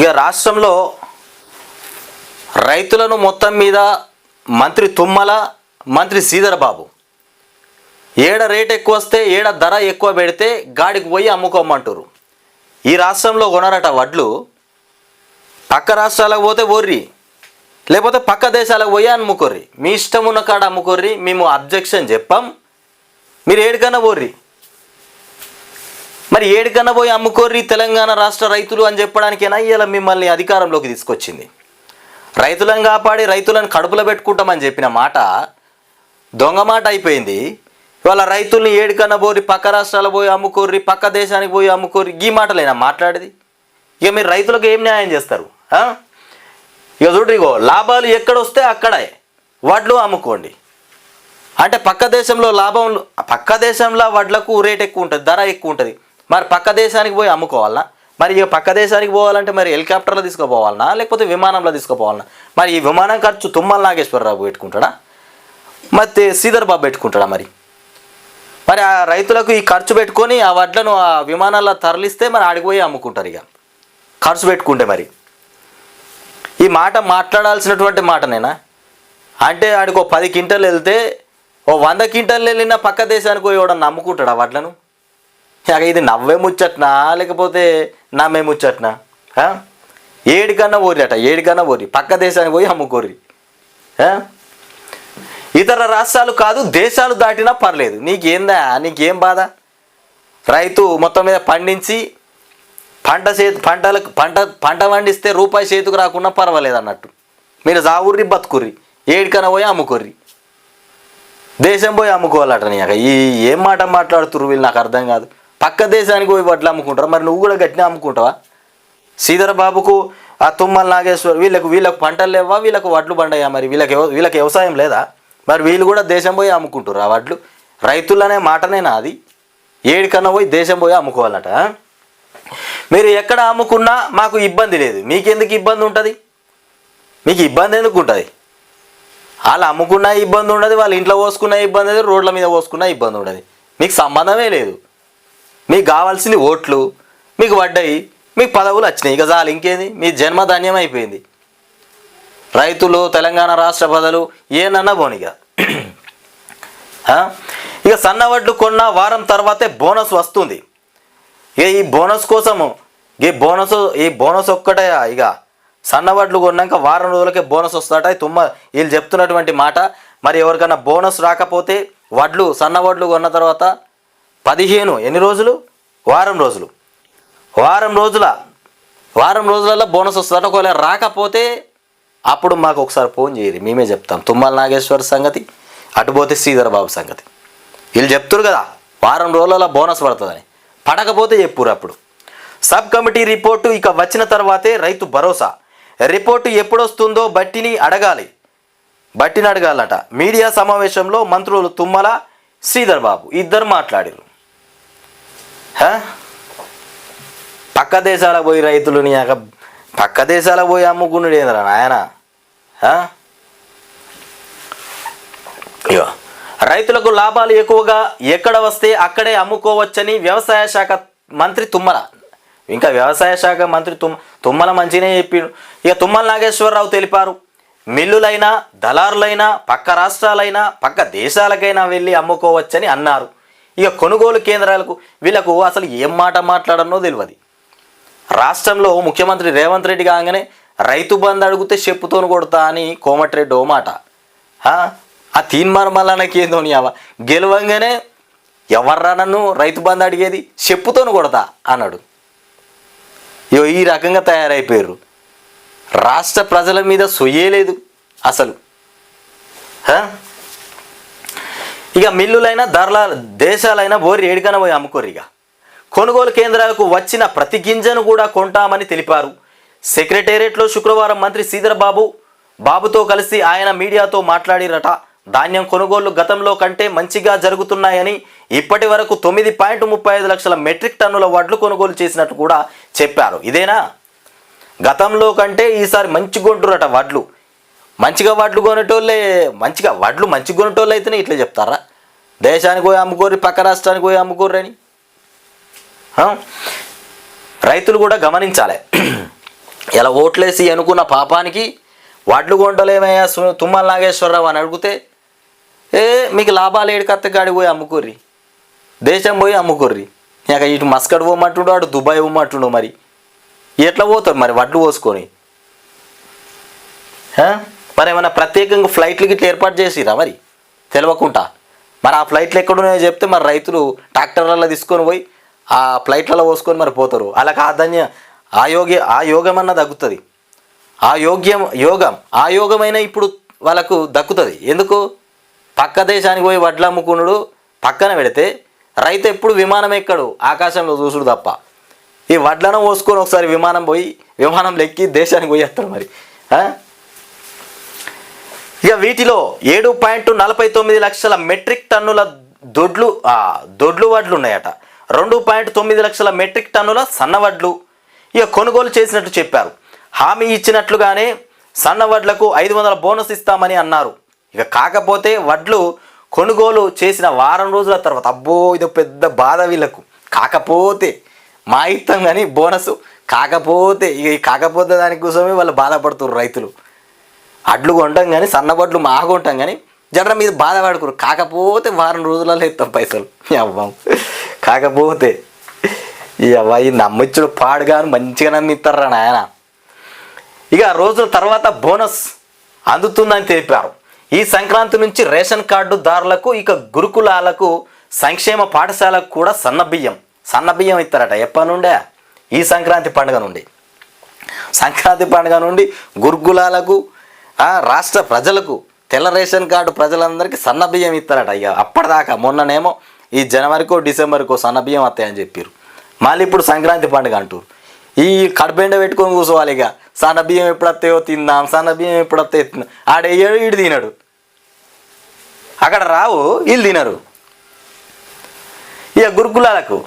ఇక రాష్ట్రంలో రైతులను మొత్తం మీద మంత్రి తుమ్మల మంత్రి శ్రీధరబాబు ఏడ రేట్ ఎక్కువ వస్తే ఏడ ధర ఎక్కువ పెడితే గాడికి పోయి అమ్ముకోమంటారు ఈ రాష్ట్రంలో కొనరట వడ్లు. పక్క రాష్ట్రాలకు పోతే బొర్రి. లేకపోతే పక్క దేశాలకు పోయి అమ్ముకోర్రి. మీ ఇష్టం ఉన్న కాడ అమ్ముకోర్రి మేము అబ్జెక్షన్ చెప్పాం. మీరు ఏడికన్నా పోర్రి మరి ఏడికన్నా పోయి అమ్ముకోర్రి తెలంగాణ రాష్ట్ర రైతులు అని చెప్పడానికైనా? ఇలా మిమ్మల్ని అధికారంలోకి తీసుకొచ్చింది. రైతులను కాపాడి రైతులను కడుపులో పెట్టుకుంటామని చెప్పిన మాట దొంగ మాట అయిపోయింది. ఇవాళ రైతుల్ని ఏడికన్నా పోరి పక్క రాష్ట్రాలకు పోయి అమ్ముకోర్రి పక్క దేశానికి పోయి అమ్ముకోర్రి ఈ మాటలేనా మాట్లాడేది? ఇక మీరు రైతులకు ఏం న్యాయం చేస్తారు? ఇక చూడు ఇగో లాభాలు ఎక్కడొస్తే అక్కడే. వడ్లు అమ్ముకోండి. అంటే పక్క దేశంలో లాభం పక్క దేశంలో వడ్లకు రేట్ ఎక్కువ ఉంటుంది ధర ఎక్కువ ఉంటుంది. మరి పక్క దేశానికి పోయి అమ్ముకోవాలనా? మరి ఇక పక్క దేశానికి పోవాలంటే మరి హెలికాప్టర్లో తీసుకుపోవాలనా? లేకపోతే విమానంలో తీసుకుపోవాలనా? మరి ఈ విమానం ఖర్చు తుమ్మల నాగేశ్వరరావు పెట్టుకుంటాడా? మరి శ్రీధర్ బాబు పెట్టుకుంటాడా మరి? మరి ఆ రైతులకు ఈ ఖర్చు పెట్టుకొని ఆ వడ్లను ఆ విమానాల్లో తరలిస్తే మరి ఆడికి పోయి అమ్ముకుంటారు ఇక. ఖర్చు పెట్టుకుంటే మరి. ఈ మాట మాట్లాడాల్సినటువంటి మాటనేనా అంటే ఆడికి ఓ పది క్వింటల్ వెళ్తే ఓ వంద క్వింటల్ వెళ్ళిన పక్క దేశానికి పోయి ఎవడన్నా నమ్ముకుంటాడు ఆ వడ్లను? ఇక ఇది నవ్వే ముచ్చట్నా? లేకపోతే నమ్మే ముచ్చట్నా? ఏడికన్నా ఓరి అట ఏడికన్నా ఓరి పక్క దేశానికి పోయి అమ్ముకోరి ఇతర రాష్ట్రాలు కాదు దేశాలు దాటినా పర్లేదు. నీకేందా? నీకేం బాధ? రైతు మొత్తం మీద పండించి పంట చేతి పంటలకు పంట పంట పండిస్తే రూపాయి చేతికి రాకుండా పర్వాలేదు అన్నట్టు. మీరు జావుర్రి బతుకుర్రి. ఏడికన్నా పోయి అమ్ముకోర్రి. దేశం పోయి అమ్ముకోవాలట నీ ఈ ఏం మాట మాట్లాడుతుర్రు వీళ్ళు? నాకు అర్థం కాదు. పక్క దేశానికి పోయి వడ్లు అమ్ముకుంటారు? మరి నువ్వు కూడా గట్టిన అమ్ముకుంటావా? శ్రీధర బాబుకు ఆ తుమ్మల నాగేశ్వర్ వీళ్ళకు వీళ్ళకు పంటలు లేవా? వీళ్ళకు వడ్లు పండయా మరి? వీళ్ళకి వీళ్ళకి వ్యవసాయం లేదా? మరి వీళ్ళు కూడా దేశం పోయి అమ్ముకుంటారు ఆ వడ్లు? రైతులనే మాటనేనా అది? ఏడికన్నా పోయి దేశం పోయి అమ్ముకోవాలట మీరు ఎక్కడ అమ్ముకున్నా మాకు ఇబ్బంది లేదు. మీకెందుకు ఇబ్బంది ఉంటుంది? మీకు ఇబ్బంది ఎందుకు ఉంటుంది? వాళ్ళు అమ్ముకున్న ఇబ్బంది ఉండదు వాళ్ళ ఇంట్లో పోసుకున్న ఇబ్బంది లేదు రోడ్ల మీద పోసుకున్న ఇబ్బంది ఉండదు. మీకు సంబంధమే లేదు. మీకు కావాల్సింది ఓట్లు మీకు పడ్డాయి మీకు పదవులు వచ్చినాయి. ఇక చాలు ఇంకేంది? మీ జన్మధాన్యం అయిపోయింది. రైతులు తెలంగాణ రాష్ట్ర ప్రజలు ఏనన్నా బోనిక ఇక. సన్నవడ్లు కొన్న వారం తర్వాతే బోనస్ వస్తుంది. ఇక ఈ బోనస్ కోసము? ఈ బోనస్ ఈ బోనస్ ఒక్కటే ఇక. సన్నవడ్లు కొన్నాక వారం రోజులకే బోనస్ వస్తాట తుమ్మ వీళ్ళు చెప్తున్నటువంటి మాట మరి ఎవరికైనా బోనస్ రాకపోతే వడ్లు సన్నవడ్లు కొన్న తర్వాత పదిహేను ఎన్ని రోజులు? వారం రోజులు. వారం రోజుల వారం రోజులలో బోనస్ వస్తుందట. ఒకవేళ రాకపోతే అప్పుడు మాకు ఒకసారి ఫోన్ చేయరు. మేమే చెప్తాం. తుమ్మల నాగేశ్వర్ సంగతి అటుపోతే శ్రీధర్ బాబు సంగతి. వీళ్ళు చెప్తారు కదా వారం రోజులలో బోనస్ పడుతుందని. పడకపోతే చెప్పురు అప్పుడు. సబ్ కమిటీ రిపోర్టు ఇక వచ్చిన తర్వాతే రైతు భరోసా. రిపోర్టు ఎప్పుడొస్తుందో బట్టిని అడగాలి. బట్టిని అడగాలట. మీడియా సమావేశంలో మంత్రులు తుమ్మల శ్రీధర్ బాబు ఇద్దరు మాట్లాడారు పక్క దేశాలకు పోయి రైతులని యాక పక్క దేశాలకు పోయి అమ్ముకున్నాడు ఏంద్రా నాయన? ఇగో రైతులకు లాభాలు ఎక్కువగా ఎక్కడ వస్తే అక్కడే అమ్ముకోవచ్చని వ్యవసాయ శాఖ మంత్రి తుమ్మల. ఇంకా వ్యవసాయ శాఖ మంత్రి తుమ్ తుమ్మల మంచినే చెప్పిండు. ఇక తుమ్మల నాగేశ్వరరావు తెలిపారు మిల్లులైనా దళారులైనా పక్క రాష్ట్రాలైనా పక్క దేశాలకైనా వెళ్ళి అమ్ముకోవచ్చని అన్నారు. ఇక కొనుగోలు కేంద్రాలకు వీళ్ళకు అసలు ఏం మాట మాట్లాడనో తెలియదు. రాష్ట్రంలో ముఖ్యమంత్రి రేవంత్ రెడ్డి కాగానే రైతు బంద్ అడిగితే చెప్పుతోను కొడతా అని కోమటిరెడ్డి ఓ మాట. ఆ? ఆ తీన్మార్ ఏందో నీ అవ్వ గెలవంగానే ఎవర్రా నన్ను రైతు బంద్ అడిగేది? చెప్పుతోను కొడతా అన్నాడు. ఇగో ఈ రకంగా తయారైపోయారు రాష్ట్ర ప్రజల మీద సొయ్యలేదు అసలు. ఇక మిల్లులైనా ధరల దేశాలైనా బోరి ఏడికన పోయి అమ్ముకోరు ఇక. కొనుగోలు కేంద్రాలకు వచ్చిన ప్రతి గింజను కూడా కొంటామని తెలిపారు. సెక్రటేరియట్లో శుక్రవారం మంత్రి శ్రీధర్ బాబు బాబుతో కలిసి ఆయన మీడియాతో మాట్లాడిరట. ధాన్యం కొనుగోళ్ళు గతంలో కంటే మంచిగా జరుగుతున్నాయని ఇప్పటి వరకు తొమ్మిది పాయింట్ ముప్పై ఐదు లక్షల మెట్రిక్ టన్నుల వడ్లు కొనుగోలు చేసినట్టు కూడా చెప్పారు. ఇదేనా? గతంలో కంటే ఈసారి మంచి గొంటురట వడ్లు. మంచిగా వడ్లు కొనేటోళ్ళే మంచిగా వడ్లు మంచిగా కొనేటోళ్ళు అయితేనే ఇట్లా చెప్తారా? దేశానికి పోయి అమ్ముకోర్రి పక్క రాష్ట్రానికి పోయి అమ్ముకోర్రని? రైతులు కూడా గమనించాలి. ఇలా ఓట్లేసి అనుకున్న పాపానికి వడ్లు కొంటలేమయ్యా తుమ్మల నాగేశ్వరరావు అని అడిగితే ఏ మీకు లాభాలు ఏడుకత్త గాడి పోయి అమ్ముకోర్రి? దేశం పోయి అమ్ముకోర్రి? ఇక ఇటు మస్కడ్ పోమంటుండో అటు దుబాయ్ పోమంటుండో మరి. ఎట్లా పోతారు మరి వడ్లు పోసుకొని? మరి ఏమైనా ప్రత్యేకంగా ఫ్లైట్లు గిట్ల ఏర్పాటు చేసిరా మరి? తెలియకుండా మరి ఆ ఫ్లైట్లు ఎక్కడున్నాయో చెప్తే మరి రైతులు ట్రాక్టర్లలో తీసుకొని పోయి ఆ ఫ్లైట్లలో పోసుకొని మరి పోతారు. అలా కాదన్య ఆ యోగ్య ఆ యోగం అన్న తగ్గుతుంది ఆ యోగ్యం యోగం ఆ యోగమైన ఇప్పుడు వాళ్ళకు దక్కుతుంది. ఎందుకు? పక్క దేశానికి పోయి వడ్లు అమ్ముకున్నాడు పక్కన పెడితే రైతు ఎప్పుడు విమానం ఎక్కడు? ఆకాశంలో చూసుడు తప్ప. ఈ వడ్లను పోసుకొని ఒకసారి విమానం పోయి విమానం ఎక్కి దేశానికి పోయేస్తాడు మరి. ఇక వీటిలో ఏడు పాయింట్ నలభై తొమ్మిది లక్షల మెట్రిక్ టన్నుల దొడ్లు దొడ్లు వడ్లు ఉన్నాయట. రెండు పాయింట్ తొమ్మిది లక్షల మెట్రిక్ టన్నుల సన్న వడ్లు. ఇక కొనుగోలు చేసినట్టు చెప్పారు. హామీ ఇచ్చినట్లుగానే సన్న వడ్లకు ఐదు వందల బోనస్ ఇస్తామని అన్నారు. ఇక కాకపోతే వడ్లు కొనుగోలు చేసిన వారం రోజుల తర్వాత అబ్బో ఇది పెద్ద బాధ వీళ్ళకు. కాకపోతే మా ఇస్తాం కానీ బోనస్. కాకపోతే ఇక కాకపోతే దానికోసమే వాళ్ళు బాధపడుతున్నారు రైతులు. అడ్లు కొంటాం కానీ సన్నబడ్లు మాగుంటాం కానీ జనర మీద బాధపడుకోరు కాకపోతే వారం రోజులలో ఇస్తాం పైసలు. అవ్వం. కాకపోతే ఈ అవ్వాయి నమ్మిచ్చుడు పాడుగాను మంచిగా నమ్మిస్తారా నాయన? ఇక రోజుల తర్వాత బోనస్ అందుతుందని తెలిపారు. ఈ సంక్రాంతి నుంచి రేషన్ కార్డుదారులకు ఇక గురుకులాలకు సంక్షేమ పాఠశాలకు కూడా సన్నబియ్యం సన్నబియ్యం ఇస్తారట. ఎప్పటి నుండే? ఈ సంక్రాంతి పండుగ నుండి. సంక్రాంతి పండుగ నుండి గురుకులాలకు రాష్ట్ర ప్రజలకు తెల్ల రేషన్ కార్డు ప్రజలందరికీ సన్నబియ్యం ఇస్తారట. ఇక అప్పటిదాకా మొన్ననేమో ఈ జనవరికో డిసెంబర్కో సన్నబియ్యం వస్తాయని చెప్పారు మళ్ళీ ఇప్పుడు సంక్రాంతి పండుగ అంటారు ఈ కడబెండ పెట్టుకొని కూర్చోవాలి ఇక. సన్నబియ్యం ఎప్పుడు వస్తాయో తిందాం సన్నబియ్యం ఎప్పుడు వస్తాయో తిందాం. ఆడేయడు ఈడు తినడు. అక్కడ రావు వీళ్ళు తినరు. ఇక గురుకులాలకు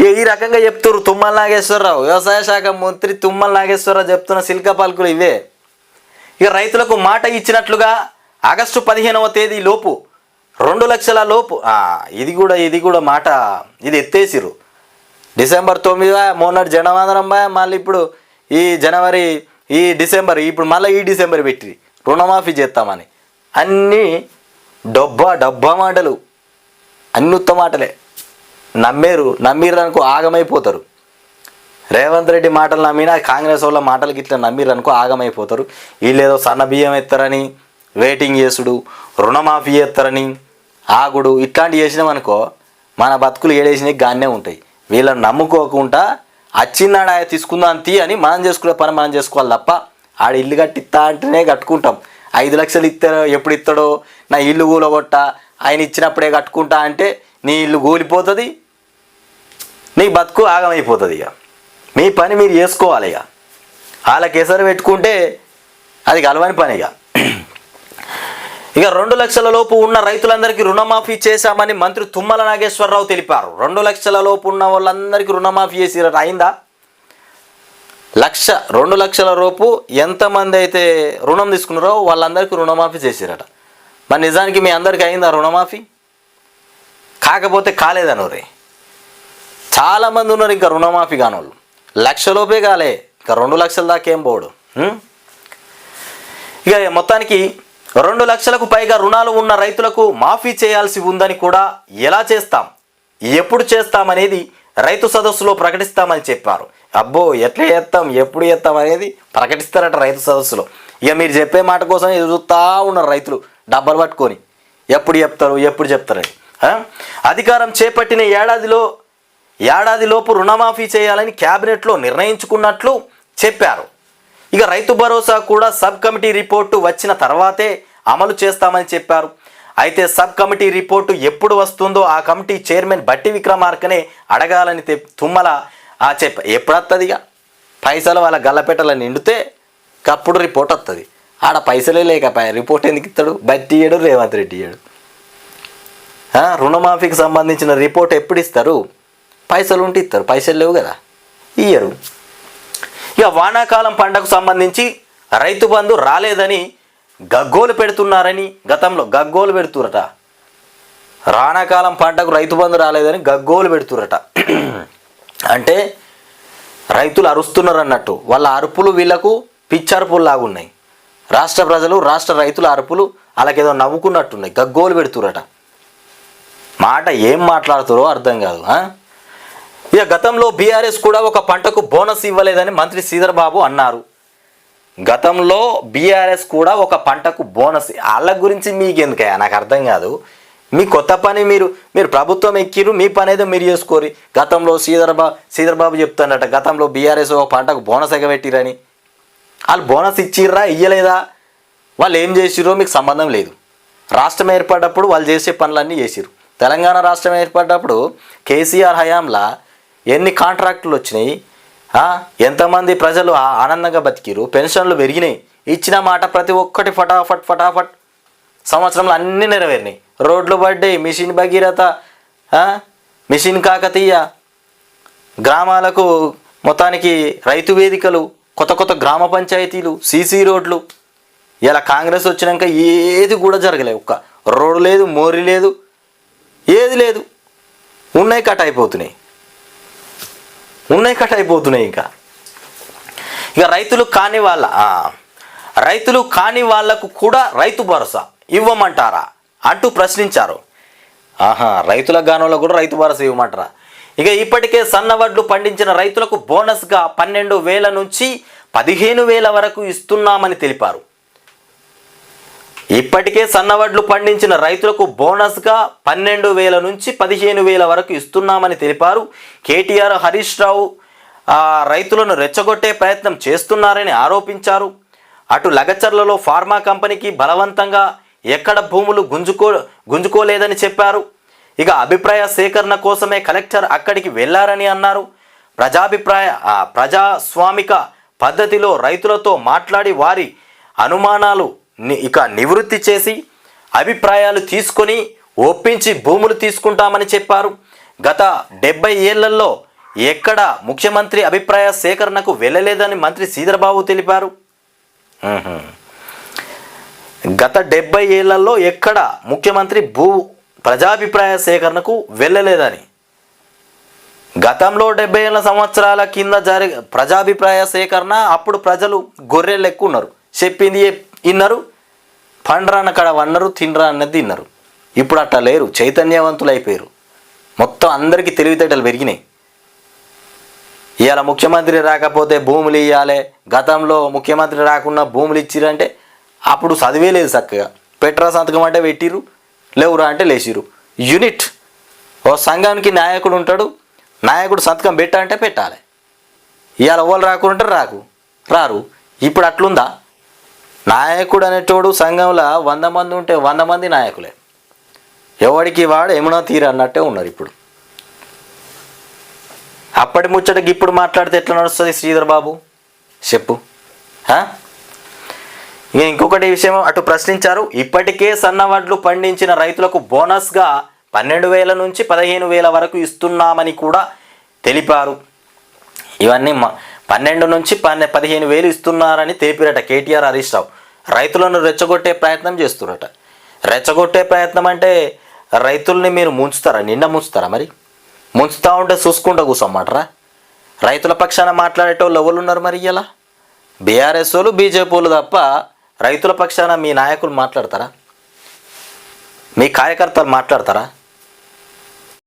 ఇక ఈ రకంగా చెప్తారు తుమ్మల నాగేశ్వరరావు. వ్యవసాయ శాఖ మంత్రి తుమ్మల నాగేశ్వరరావు చెప్తున్న శిల్క పలుకులు ఇవే. ఇక రైతులకు మాట ఇచ్చినట్లుగా ఆగస్టు పదిహేనవ తేదీ లోపు రెండు లక్షల లోపు ఇది కూడా ఇది కూడా మాట ఇది ఎత్తేసిరు డిసెంబర్ తొమ్మిది మొన్నటి జనవాదనం బా మళ్ళీ ఇప్పుడు ఈ జనవరి ఈ డిసెంబర్ ఇప్పుడు మళ్ళీ ఈ డిసెంబర్ పెట్టి రుణమాఫీ చేస్తామని. అన్నీ డబ్బా డబ్బా మాటలు. అన్ని ఉత్త మాటలే. నమ్మేరు నమ్మిర్రనుకో ఆగమైపోతారు. రేవంత్ రెడ్డి మాటలు నమ్మినా కాంగ్రెస్ వాళ్ళ మాటలకి ఇట్లా నమ్మిరు అనుకో ఆగమైపోతారు. వీళ్ళేదో సన్న బియ్యం ఎత్తారని వెయిటింగ్ చేసుడు రుణమాఫీ చేస్తారని ఆగుడు ఇట్లాంటివి చేసినామనుకో మన బతుకులు ఏడేసినవి గానే ఉంటాయి. వీళ్ళని నమ్ముకోకుండా అచ్చిన్నాడు ఆయన తీసుకుందాం తీ అని మనం చేసుకునే పని మనం చేసుకోవాలి తప్ప ఆడ ఇల్లు కట్టిస్తా అంటేనే కట్టుకుంటాం. ఐదు లక్షలు ఇస్తారో ఎప్పుడు ఇస్తాడో నా ఇల్లు కూలగొట్ట ఆయన ఇచ్చినప్పుడే కట్టుకుంటా అంటే నీ ఇల్లు కూలిపోతుంది నీ బతుకు ఆగమైపోతుంది ఇక. మీ పని మీరు చేసుకోవాలి ఇక. వాళ్ళకి ఎసరు పెట్టుకుంటే అది కలవని పని ఇక. ఇక రెండు లక్షల లోపు ఉన్న రైతులందరికీ రుణమాఫీ చేశామని మంత్రి తుమ్మల నాగేశ్వరరావు తెలిపారు. రెండు లక్షల లోపు ఉన్న వాళ్ళందరికీ రుణమాఫీ చేసి అయిందా? లక్ష రెండు లక్షల లోపు ఎంతమంది అయితే రుణం తీసుకున్నారో వాళ్ళందరికీ రుణమాఫీ చేసిరట. మరి నిజానికి మీ అందరికీ అయిందా రుణమాఫీ? కాకపోతే కాలేదను రే చాలామంది ఉన్నారు ఇంకా రుణమాఫీ కానోళ్ళు. లక్షలోపే కాలే. ఇక రెండు లక్షల దాకా ఏం పోడు. ఇక మొత్తానికి రెండు లక్షలకు పైగా రుణాలు ఉన్న రైతులకు మాఫీ చేయాల్సి ఉందని కూడా ఎలా చేస్తాం? ఎప్పుడు చేస్తామనేది రైతు సదస్సులో ప్రకటిస్తామని చెప్పారు. అబ్బో ఎట్లా చేస్తాం ఎప్పుడు చేస్తాం అనేది ప్రకటిస్తారట రైతు సదస్సులో. ఇక మీరు చెప్పే మాట కోసం ఎదురు చూస్తూ ఉన్నారు రైతులు డబ్బలు పట్టుకొని. ఎప్పుడు చెప్తారు ఎప్పుడు చెప్తారని. అధికారం చేపట్టిన ఏడాదిలో ఏడాదిలోపు రుణమాఫీ చేయాలని క్యాబినెట్లో నిర్ణయించుకున్నట్లు చెప్పారు. ఇక రైతు భరోసా కూడా సబ్ కమిటీ రిపోర్టు వచ్చిన తర్వాతే అమలు చేస్తామని చెప్పారు. అయితే సబ్ కమిటీ రిపోర్టు ఎప్పుడు వస్తుందో ఆ కమిటీ చైర్మన్ బట్టి విక్రమార్కనే అడగాలని తుమ్మల ఆ చెప్ప ఎప్పుడు ఇక? పైసలు వాళ్ళ గల్లపెట్టలు నిండితే అప్పుడు రిపోర్ట్ వస్తుంది ఆడ పైసలే లేకపోయా రిపోర్ట్ ఎందుకు ఇస్తాడు బట్టి ఇయ్యడు రేవంత్ రెడ్డి ఇయ్యడు. రుణమాఫీకి సంబంధించిన రిపోర్ట్ ఎప్పుడు ఇస్తారు? పైసలు ఉంటే ఇస్తారు పైసలు లేవు కదా. ఇయ్యరు. ఇక వానాకాలం పంటకు సంబంధించి రైతు బంధు రాలేదని గగ్గోలు పెడుతున్నారని గతంలో గగ్గోలు పెడుతురట. రానాకాలం పంటకు రైతు బంధు రాలేదని గగ్గోలు పెడుతురట. అంటే రైతులు అరుస్తున్నారు అన్నట్టు వాళ్ళ అరుపులు వీళ్ళకు పిచ్చరుపులు ఉన్నాయి. రాష్ట్ర ప్రజలు రాష్ట్ర రైతుల అరుపులు వాళ్ళకేదో నవ్వుకున్నట్టున్నాయి. గగ్గోలు పెడుతురట. మాట ఏం మాట్లాడుతారో అర్థం కాదు ఇక గతంలో బీఆర్ఎస్ కూడా ఒక పంటకు బోనస్ ఇవ్వలేదని మంత్రి శ్రీధర్బాబు అన్నారు. గతంలో బీఆర్ఎస్ కూడా ఒక పంటకు బోనస్ వాళ్ళ గురించి మీకు ఎందుకయ్యా నాకు అర్థం కాదు. మీ కొత్త పని మీరు మీరు ప్రభుత్వం ఎక్కిరు మీ పని ఏదో మీరు చేసుకోరి గతంలో శ్రీధర్ బాబు శ్రీధర్ బాబు చెప్తాడట గతంలో బీఆర్ఎస్ ఒక పంటకు బోనస్ ఎగబెట్టిరని. వాళ్ళు బోనస్ ఇచ్చిర్రా ఇయ్యలేదా? వాళ్ళు ఏం చేసిరో మీకు సంబంధం లేదు. రాష్ట్రం ఏర్పడ్డప్పుడు వాళ్ళు చేసే పనులన్నీ చేసిరు తెలంగాణ రాష్ట్రం ఏర్పడ్డప్పుడు కేసీఆర్ హయాంలా ఎన్ని కాంట్రాక్టులు వచ్చినాయి? ఎంతమంది ప్రజలు ఆ- ఆనందంగా బతికిరు పెన్షన్లు పెరిగినాయి. ఇచ్చిన మాట ప్రతి ఒక్కటి ఫటాఫట్ ఫటాఫట్. సంవత్సరంలో అన్నీ నెరవేరినాయి. రోడ్లు పడ్డాయి మిషన్ భగీరథ మిషన్ కాకతీయ. గ్రామాలకు మొత్తానికి రైతు వేదికలు కొత్త కొత్త గ్రామ పంచాయతీలు సీసీ రోడ్లు. ఇలా కాంగ్రెస్ వచ్చినాక ఏది కూడా జరగలేదు ఒక్క. రోడ్డు లేదు మోరి లేదు ఏది లేదు. ఉన్నాయి కట్ అయిపోతున్నాయి. ఉన్నాయి కట్ అయిపోతున్నాయి ఇంకా. ఇక రైతులు కాని వాళ్ళ రైతులు కాని వాళ్ళకు కూడా రైతు భరోసా ఇవ్వమంటారా? అంటూ ప్రశ్నించారు. ఆహా రైతుల గానంలో కూడా రైతు భరోసా ఇవ్వమంటారా? ఇక ఇప్పటికే సన్న వడ్లు పండించిన రైతులకు బోనస్గా పన్నెండు వేల నుంచి పదిహేను వేల వరకు ఇస్తున్నామని తెలిపారు. ఇప్పటికే సన్నవడ్లు పండించిన రైతులకు బోనస్గా పన్నెండు వేల నుంచి పదిహేను వేల వరకు ఇస్తున్నామని తెలిపారు. కేటీఆర్ హరీష్ రావు రైతులను రెచ్చగొట్టే ప్రయత్నం చేస్తున్నారని ఆరోపించారు. అటు లగచర్లలో ఫార్మా కంపెనీకి బలవంతంగా ఎక్కడ భూములు గుంజుకో గుంజుకోలేదని చెప్పారు. ఇక అభిప్రాయ సేకరణ కోసమే కలెక్టర్ అక్కడికి వెళ్ళారని అన్నారు. ప్రజాభిప్రాయ ప్రజాస్వామిక పద్ధతిలో రైతులతో మాట్లాడి వారి అనుమానాలు ఇక నివృత్తి చేసి అభిప్రాయాలు తీసుకొని ఒప్పించి భూములు తీసుకుంటామని చెప్పారు. గత డెబ్బై ఏళ్ళలో ఎక్కడ ముఖ్యమంత్రి అభిప్రాయ సేకరణకు వెళ్ళలేదని మంత్రి శ్రీధరబాబు తెలిపారు. గత డెబ్బై ఏళ్ళలో ఎక్కడ ముఖ్యమంత్రి భూ ప్రజాభిప్రాయ సేకరణకు వెళ్ళలేదని. గతంలో డెబ్బై ఏళ్ళ సంవత్సరాల కింద జరి ప్రజాభిప్రాయ సేకరణ అప్పుడు ప్రజలు గొర్రెలు ఎక్కువ ఉన్నారు. చెప్పింది ఇన్నారు. విన్నారు పండ్రా అన్న కాడ వన్నరు తినరా అన్నది తిన్నారు ఇప్పుడు అట్లా లేరు చైతన్యవంతులు అయిపోయారు మొత్తం అందరికీ తెలివితేటలు పెరిగినాయి. ఇవాళ ముఖ్యమంత్రి రాకపోతే భూములు ఇవ్వాలి గతంలో ముఖ్యమంత్రి రాకుండా భూములు ఇచ్చిరంటే అప్పుడు చదివే లేదు చక్కగా. పెట్రా సంతకం అంటే పెట్టిరు లేవురా అంటే లేచిరు యూనిట్ ఓ సంఘానికి నాయకుడు ఉంటాడు నాయకుడు సంతకం పెట్ట అంటే పెట్టాలి. ఇవాళ ఎవరు రాకుంటే రాకు రారు. ఇప్పుడు అట్లుందా? నాయకుడు అనేటోడు సంఘంలో వంద మంది ఉంటే వంద మంది నాయకులే. ఎవడికి వాడు ఏమన్నా తీరు అన్నట్టే ఉన్నారు ఇప్పుడు. అప్పటి ముచ్చటకి ఇప్పుడు మాట్లాడితే ఎట్లా నడుస్తుంది శ్రీధర్ బాబు? చెప్పు. ఇంకొకటి విషయం అటు ప్రశ్నించారు. ఇప్పటికే సన్నవడ్లు పండించిన రైతులకు బోనస్గా పన్నెండు వేల నుంచి పదిహేను వేల వరకు ఇస్తున్నామని కూడా తెలిపారు. ఇవన్నీ మా పన్నెండు నుంచి పన్నె పదిహేను వేలు ఇస్తున్నారని తెలిపారట కేటీఆర్ హరీష్ రావు. రైతులను రెచ్చగొట్టే ప్రయత్నం చేస్తున్నారట రెచ్చగొట్టే ప్రయత్నం అంటే రైతుల్ని మీరు ముంచుతారా? నిండా ముంచుతారా మరి? ముంచుతా ఉంటే చూసుకుంటూ కూర్చోమంటారా రైతుల పక్షాన మాట్లాడేటోళ్ళు ఎవరు ఉన్నారు మరి ఇలా బీఆర్ఎస్ వాళ్ళు బీజేపీ వాళ్ళు తప్ప రైతుల పక్షాన మీ నాయకులు మాట్లాడతారా? మీ కార్యకర్తలు మాట్లాడతారా?